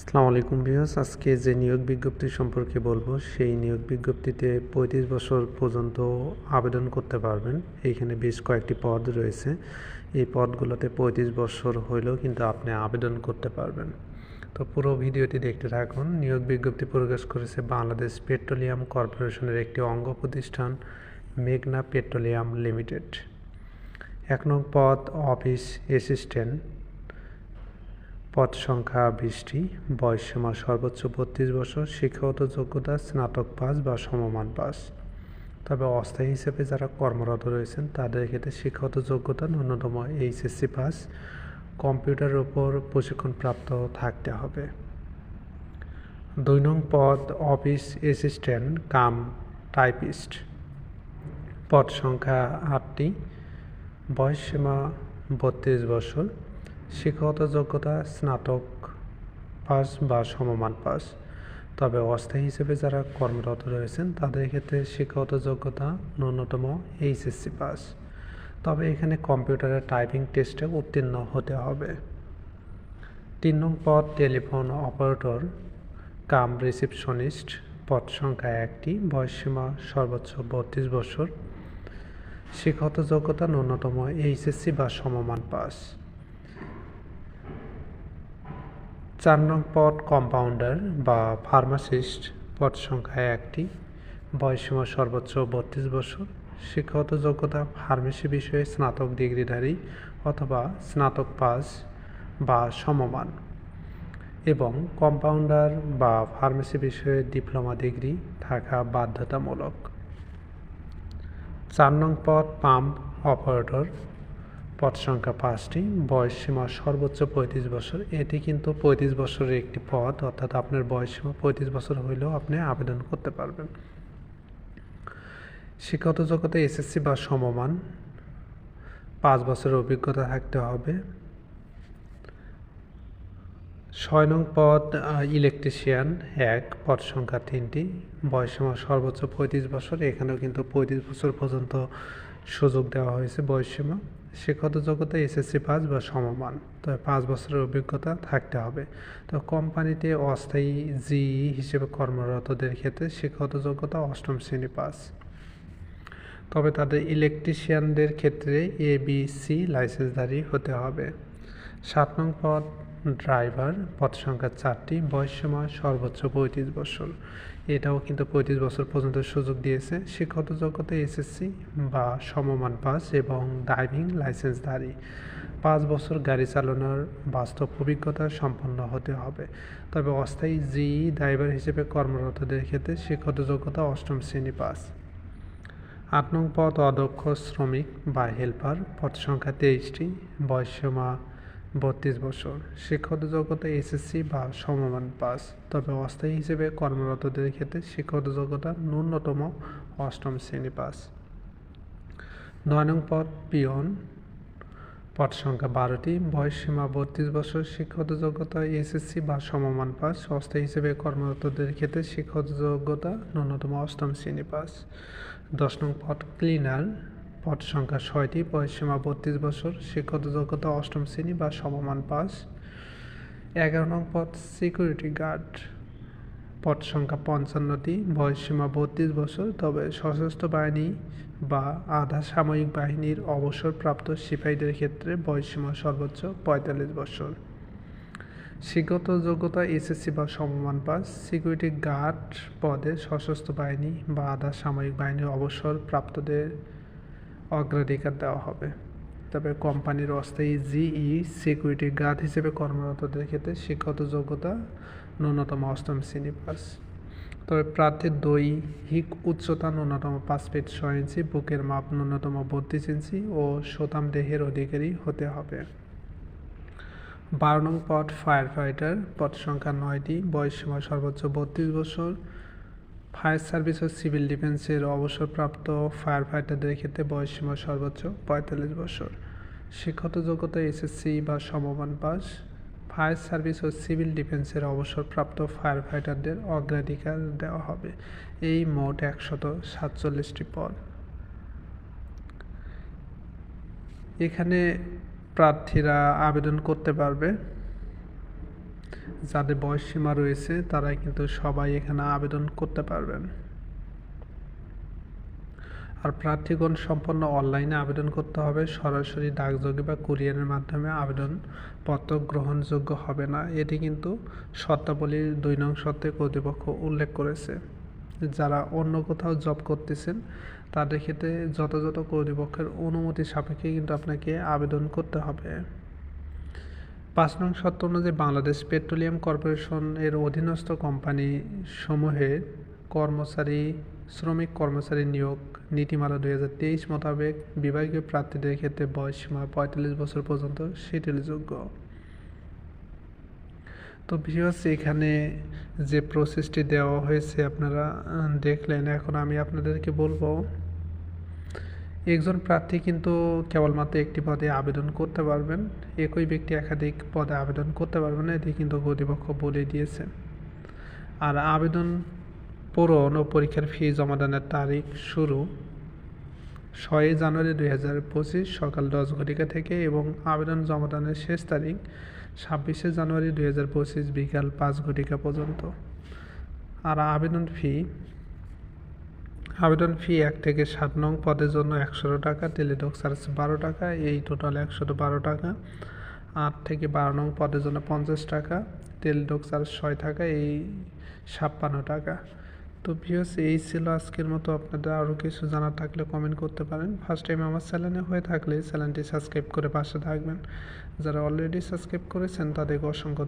আসসালামু আলাইকুম ভিউয়ার্স। আজকে যে নিয়োগ বিজ্ঞপ্তি সম্পর্কে বলব, সেই নিয়োগ বিজ্ঞপ্তিতে পঁয়ত্রিশ বছর পর্যন্ত আবেদন করতে পারবেন। এইখানে বেশ কয়েকটি পদ রয়েছে। এই পদগুলোতে পঁয়ত্রিশ বছর হইলেও কিন্তু আপনি আবেদন করতে পারবেন। তো পুরো ভিডিওটি দেখতে থাকুন। নিয়োগ বিজ্ঞপ্তি প্রকাশ করেছে বাংলাদেশ পেট্রোলিয়াম কর্পোরেশনের একটি অঙ্গ প্রতিষ্ঠান, মেঘনা পেট্রোলিয়াম লিমিটেড। এক নং পদ, অফিস অ্যাসিস্ট্যান্ট। পদ সংখ্যা বিশটি বয়সসীমা সর্বোচ্চ বত্রিশ বছর, শিক্ষাগত যোগ্যতা স্নাতক পাস বা সমমান পাস। তবে অস্থায়ী হিসেবে যারা কর্মরত রয়েছেন, তাদের ক্ষেত্রে শিক্ষাগত যোগ্যতা ন্যূনতম এইচএসসি পাস। কম্পিউটারের উপর প্রশিক্ষণপ্রাপ্ত থাকতে হবে। দুই নং পদ, অফিস অ্যাসিস্ট্যান্ট, কাম টাইপিস্ট। পদ সংখ্যা আটটি, বয়সসীমা বত্রিশ বছর শিক্ষাগত যোগ্যতা স্নাতক পাস বা সমমান পাস। তবে অস্থায়ী হিসেবে যারা কর্মরত রয়েছেন, তাদের ক্ষেত্রে শিক্ষাগত যোগ্যতা ন্যূনতম এইচএসসি পাস। তবে এখানে কম্পিউটারের টাইপিং টেস্টে উত্তীর্ণ হতে হবে। তিন নং পদ, টেলিফোন অপারেটর। কাম রিসিপশনিস্ট, পদ সংখ্যা একটি, বয়সসীমা সর্বোচ্চ বত্রিশ বছর। শিক্ষাগত যোগ্যতা ন্যূনতম এইচএসসি বা সমমান পাস। চার নং পদ কম্পাউন্ডার বা ফার্মাসিস্ট পদ সংখ্যা একটি বয়সীমা সর্বোচ্চ বত্রিশ বছর, শিক্ষাগত যোগ্যতা ফার্মেসি বিষয়ে স্নাতক ডিগ্রিধারী অথবা স্নাতক পাস বা সমমান, এবং কম্পাউন্ডার বা ফার্মেসি বিষয়ে ডিপ্লোমা ডিগ্রি থাকা বাধ্যতামূলক। চার নং পদ পাম্প অপারেটর পদ সংখ্যা পাঁচটি, বয়স সীমা সর্বোচ্চ পঁয়ত্রিশ বছর। এটি কিন্তু পঁয়ত্রিশ বছরের একটি পদ, অর্থাৎ আপনার বয়স সীমা পঁয়ত্রিশ বছর হইলেও আপনি আবেদন করতে পারবেন। শিক্ষাগত জগতে এসএসসি বা সমমান। পাঁচ বছরের অভিজ্ঞতা থাকতে হবে। ছয় নং পদ ইলেকট্রিশিয়ান এক, পদ সংখ্যা তিনটি। বয়সসীমা সর্বোচ্চ পঁয়ত্রিশ বছর, এখানেও কিন্তু পঁয়ত্রিশ বছর পর্যন্ত সুযোগ দেওয়া হয়েছে বয়সসীমা শিক্ষাগত যোগ্যতা এসএসসি পাস বা সমমান। তবে পাঁচ বছরের অভিজ্ঞতা থাকতে হবে। তো কোম্পানিতে অস্থায়ী জি হিসেবে কর্মরতদের ক্ষেত্রে শিক্ষাগত যোগ্যতা অষ্টম শ্রেণি পাস। তবে তাদের ইলেকট্রিশিয়ানদের ক্ষেত্রে এ বি সি লাইসেন্সধারী হতে হবে। সাত নং পদ ড্রাইভার পদ সংখ্যা চারটি, বয়স বয়সসীমা সর্বোচ্চ পঁয়ত্রিশ বছর। এটাও কিন্তু পঁয়ত্রিশ বছর পর্যন্ত সুযোগ দিয়েছে। শিক্ষাগত যোগ্যতা এসএসসি বা সমমান পাস এবং ড্রাইভিং লাইসেন্সধারী। পাঁচ বছর গাড়ি চালানোর বাস্তব অভিজ্ঞতা সম্পন্ন হতে হবে। তবে অস্থায়ী জি ড্রাইভার হিসেবে কর্মরতদের ক্ষেত্রে শিক্ষাগত যোগ্যতা অষ্টম শ্রেণি পাস। আট নং পদ অদক্ষ শ্রমিক বা হেল্পার পদ সংখ্যা তেইশটি বয়সসীমা বত্রিশ বছর। শিক্ষাগত যোগ্যতা এসএসসি বা সমমান পাস। তবে অস্থায়ী হিসেবে কর্মরতদের ক্ষেত্রে শিক্ষাগত যোগ্যতা ন্যূনতম অষ্টম শ্রেণি পাস। নয় নং পদ, পিয়ন। পদ সংখ্যা বারোটি। সীমা বত্রিশ বছর। শিক্ষাগত যোগ্যতা এসএসসি বা সমমান পাস। অস্থায়ী হিসেবে কর্মরতদের ক্ষেত্রে শিক্ষাগত যোগ্যতা ন্যূনতম অষ্টম শ্রেণি পাস। দশ নং পদ, ক্লিনার। পদ সংখ্যা ছয়টি, বয়সসীমা বত্রিশ বছর, শিক্ষাগত যোগ্যতা অষ্টম শ্রেণি বা সমমান পাস। এগারো নং পদ সিকিউরিটি গার্ড পদ সংখ্যা পঞ্চান্নটি, বয়সসীমা বত্রিশ বছর, তবে সশস্ত্র বাহিনী বা আধা সামরিক বাহিনীর অবসরপ্রাপ্ত সিপাহীদের ক্ষেত্রে বয়সসীমা সর্বোচ্চ পঁয়তাল্লিশ বছর। শিক্ষত যোগ্যতা এসএসসি বা সমমান পাস। সিকিউরিটি গার্ড পদে সশস্ত্র বাহিনী বা আধা সামরিক বাহিনীর অবসরপ্রাপ্তদের অগ্রাধিকার দেওয়া হবে। তবে কোম্পানির অস্থায়ী জিই সিকিউরিটি গার্ড হিসেবে কর্মরতদের ক্ষেত্রে শিক্ষাগত যোগ্যতা ন্যূনতম অষ্টম শ্রেণি পাস। তবে প্রার্থীর দৈহিক উচ্চতা ন্যূনতম পাঁচ ফিট ছয় ইঞ্চি, বুকের মাপ ন্যূনতম বত্রিশ ইঞ্চি ও শতাম দেহের অধিকারী হতে হবে। বারো নং ফায়ার ফাইটার পদ সংখ্যা নয়টি, বয়স সীমা সর্বোচ্চ বত্রিশ বছর ফায়ার সার্ভিস ও সিভিল ডিফেন্সের অবসরপ্রাপ্ত ফায়ার ফাইটারদের ক্ষেত্রে বয়সসীমা সর্বোচ্চ পঁয়তাল্লিশ বছর। শিক্ষত যোগ্যতা এসএসসি বা সমমান পাস। ফায়ার সার্ভিস ও সিভিল ডিফেন্সের অবসরপ্রাপ্ত ফায়ার ফাইটারদের অগ্রাধিকার দেওয়া হবে। এই মোট একশত সাতচল্লিশটি পদ। এখানে প্রার্থীরা আবেদন করতে পারবে। যাদের বয়স সীমা রয়েছে, তারাই কিন্তু সবাই এখানে আবেদন করতে পারবেন। আর প্রার্থীগণ সম্পন্ন অনলাইনে আবেদন করতে হবে, সরাসরি ডাকযোগে বা কুরিয়ারের মাধ্যমে আবেদনপত্র গ্রহণযোগ্য হবে না। এটি কিন্তু শর্তাবলীর দুই নং শর্তে কর্তৃপক্ষ উল্লেখ করেছে। যারা অন্য কোথাও জব করতেছেন, তাদের ক্ষেত্রে যথাযথ কর্তৃপক্ষের অনুমতি সাপেক্ষে কিন্তু আপনাকে আবেদন করতে হবে। পাঁচ নং শর্ত অনুযায়ী বাংলাদেশ পেট্রোলিয়াম কর্পোরেশনের অধীনস্থ কোম্পানি সমূহে কর্মচারী, শ্রমিক কর্মচারী নিয়োগ নীতিমালা দুই হাজার তেইশ মোতাবেক বিভাগীয় প্রার্থীদের ক্ষেত্রে বয়সসীমা পঁয়তাল্লিশ বছর পর্যন্ত শিথিলযোগ্য। তো বিষয় হচ্ছে এখানে যে প্রসেসটি দেওয়া হয়েছে আপনারা দেখলেন। এখন আমি আপনাদেরকে বলব একজন প্রার্থী কিন্তু কেবলমাত্র একটি পদে আবেদন করতে পারবেন। একই ব্যক্তি একাধিক পদে আবেদন করতে পারবেন না এটি কিন্তু কর্তৃপক্ষ বলে দিয়েছে। আর আবেদন পূরণ ও পরীক্ষার ফি জমাদানের তারিখ শুরু ছয়ই জানুয়ারি দুই হাজার পঁচিশ সকাল দশ ঘটিকা থেকে এবং আবেদন জমাদানের শেষ তারিখ ছাব্বিশে জানুয়ারি দুই হাজার পঁচিশ বিকাল পাঁচ ঘটিকা পর্যন্ত। আর আবেদন ফি আবেদন ফি এক থেকে সাত নং পদের জন্য একশো টাকা, টেলিটক চার্জ বারো টাকা, এই টোটাল একশো বারো টাকা। আট থেকে বারো নং পদের জন্য পঞ্চাশ টাকা, টেলিটক চার্জ ছয় টাকা, এই ছাপ্পান্ন টাকা। তো ভিউস এই ছিল আজকের মতো। আপনাদের আরও কিছু জানার থাকলে কমেন্ট করতে পারেন। ফার্স্ট টাইম আমার চ্যানেলে হয়ে থাকলে চ্যানেলটি সাবস্ক্রাইব করে পাশে থাকবেন। যারা অলরেডি সাবস্ক্রাইব করেছেন, তাদেরকে অসংখ্য